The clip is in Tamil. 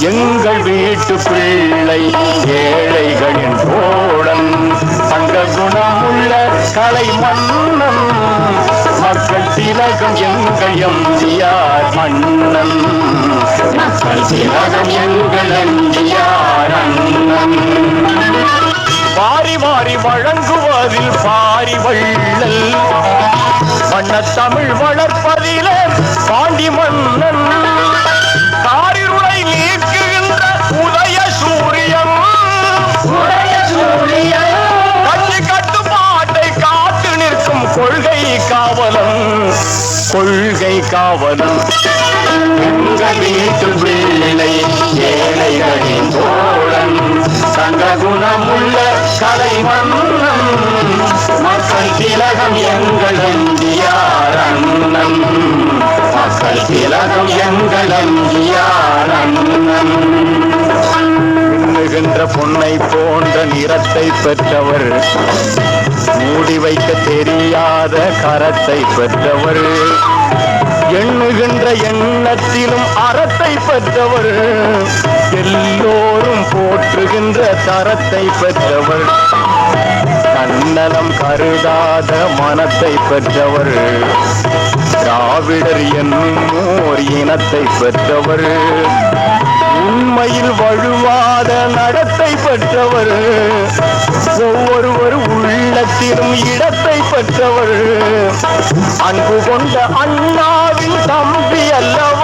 எங்கள் வீட்டு பிள்ளை ஏழைகளின் தோழன் தங்க குணமுள்ள கலை மன்னன் மக்கள் திலகம் எங்கள் எம்ஜிஆர் மன்னன். மக்கள் திலகம் எங்கள் எம்ஜிஆர் அண்ணன். வாரி வாரி வழங்குவதில் பாரி வள்ளல் வண்ண தமிழ் வளர்ப்பதிலே காவலன் கொள்கை காவலன். எங்கள் வீட்டு பிள்ளை ஏழைகளின் தோழன். சங்க உள்ள கலை மன்னன் மக்கள் திலகம் எங்கள் எம்ஜிஆர் அண்ணன். மக்கள் திலகம் எங்கள் எம்ஜிஆர் அண்ணன். பொன்னை போன்ற நிறத்தை பெற்றவர் மூடி வைக்க தெரியாத கரத்தை பெற்றவர். எண்ணுகின்ற எண்ணத்திலும் அறத்தை பெற்றவர். எல்லோரும் போற்றுகின்ற தரத்தை பெற்றவர். தன்னலம் கருதாத மனத்தை பெற்றவர். திராவிடர் என்னும் ஓர் இனத்தை பெற்றவர். பெற்றவர். ஒவ்வொருவர் உள்ளத்திலும் இடத்தை பெற்றவர். அன்பு கொண்ட அண்ணாவின் தம்பி அல்லவர்